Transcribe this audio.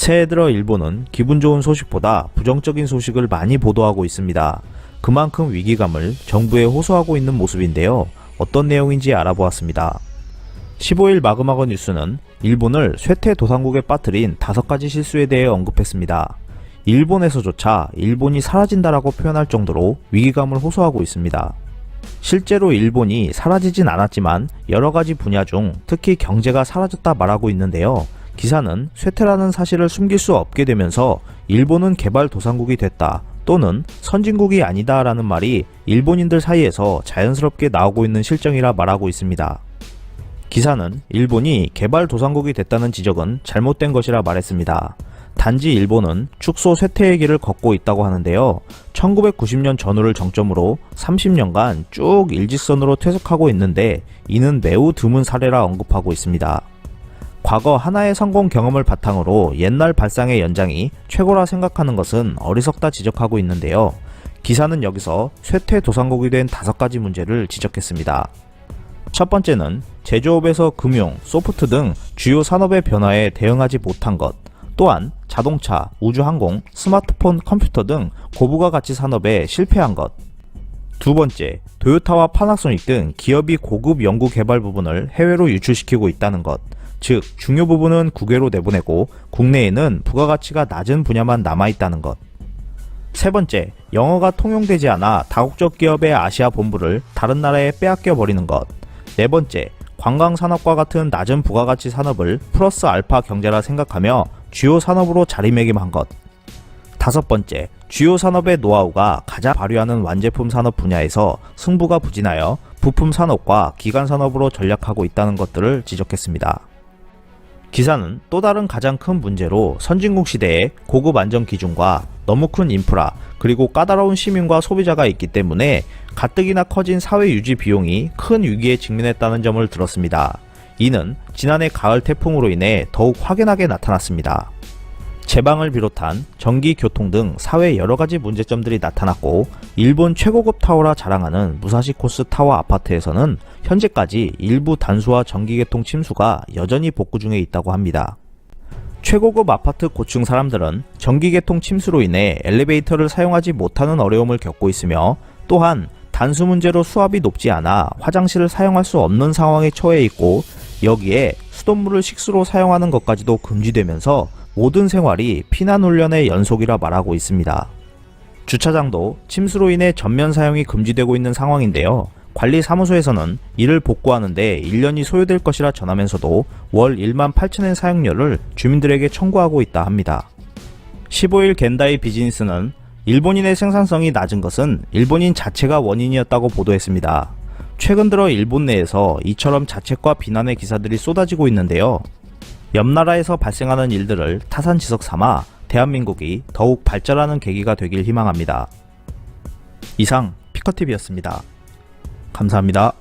새해 들어 일본은 기분 좋은 소식보다 부정적인 소식을 많이 보도하고 있습니다. 그만큼 위기감을 정부에 호소하고 있는 모습인데요. 어떤 내용인지 알아보았습니다. 15일 마그마거 뉴스는 일본을 쇠퇴 도상국에 빠뜨린 다섯 가지 실수에 대해 언급했습니다. 일본에서조차 일본이 사라진다라고 표현할 정도로 위기감을 호소하고 있습니다. 실제로 일본이 사라지진 않았지만 여러 가지 분야 중 특히 경제가 사라졌다 말하고 있는데요. 기사는 쇠퇴라는 사실을 숨길 수 없게 되면서 일본은 개발 도상국이 됐다 또는 선진국이 아니다 라는 말이 일본인들 사이에서 자연스럽게 나오고 있는 실정이라 말하고 있습니다. 기사는 일본이 개발 도상국이 됐다는 지적은 잘못된 것이라 말했습니다. 단지 일본은 축소 쇠퇴의 길을 걷고 있다고 하는데요. 1990년 전후를 정점으로 30년간 쭉 일직선으로 퇴색하고 있는데 이는 매우 드문 사례라 언급하고 있습니다. 과거 하나의 성공 경험을 바탕으로 옛날 발상의 연장이 최고라 생각하는 것은 어리석다 지적하고 있는데요. 기사는 여기서 쇠퇴 도상국이 된 다섯 가지 문제를 지적했습니다. 첫 번째는 제조업에서 금융, 소프트 등 주요 산업의 변화에 대응하지 못한 것, 또한 자동차, 우주항공, 스마트폰, 컴퓨터 등 고부가 가치 산업에 실패한 것. 두 번째, 도요타와 파나소닉 등 기업이 고급 연구 개발 부분을 해외로 유출시키고 있다는 것. 즉, 중요 부분은 국외로 내보내고 국내에는 부가가치가 낮은 분야만 남아있다는 것. 세 번째, 영어가 통용되지 않아 다국적 기업의 아시아 본부를 다른 나라에 빼앗겨 버리는 것. 네 번째, 관광 산업과 같은 낮은 부가가치 산업을 플러스 알파 경제라 생각하며 주요 산업으로 자리매김한 것. 다섯 번째, 주요 산업의 노하우가 가장 발휘하는 완제품 산업 분야에서 승부가 부진하여 부품 산업과 기간 산업으로 전략하고 있다는 것들을 지적했습니다. 기사는 또 다른 가장 큰 문제로 선진국 시대의 고급 안전 기준과 너무 큰 인프라 그리고 까다로운 시민과 소비자가 있기 때문에 가뜩이나 커진 사회 유지 비용이 큰 위기에 직면했다는 점을 들었습니다. 이는 지난해 가을 태풍으로 인해 더욱 확연하게 나타났습니다. 제방을 비롯한 전기, 교통 등 사회 여러 가지 문제점들이 나타났고 일본 최고급 타워라 자랑하는 무사시 코스 타워 아파트에서는 현재까지 일부 단수와 전기계통 침수가 여전히 복구 중에 있다고 합니다. 최고급 아파트 고층 사람들은 전기계통 침수로 인해 엘리베이터를 사용하지 못하는 어려움을 겪고 있으며 또한 단수 문제로 수압이 높지 않아 화장실을 사용할 수 없는 상황에 처해 있고 여기에 수돗물을 식수로 사용하는 것까지도 금지되면서 모든 생활이 피난 훈련의 연속이라 말하고 있습니다. 주차장도 침수로 인해 전면 사용이 금지되고 있는 상황인데요. 관리 사무소에서는 이를 복구하는데 1년이 소요될 것이라 전하면서도 월 1만 8천엔 사용료를 주민들에게 청구하고 있다 합니다. 15일 겐다이 비즈니스는 일본인의 생산성이 낮은 것은 일본인 자체가 원인이었다고 보도했습니다. 최근 들어 일본 내에서 이처럼 자책과 비난의 기사들이 쏟아지고 있는데요. 옆 나라에서 발생하는 일들을 타산지석 삼아 대한민국이 더욱 발전하는 계기가 되길 희망합니다. 이상 피커TV였습니다. 감사합니다.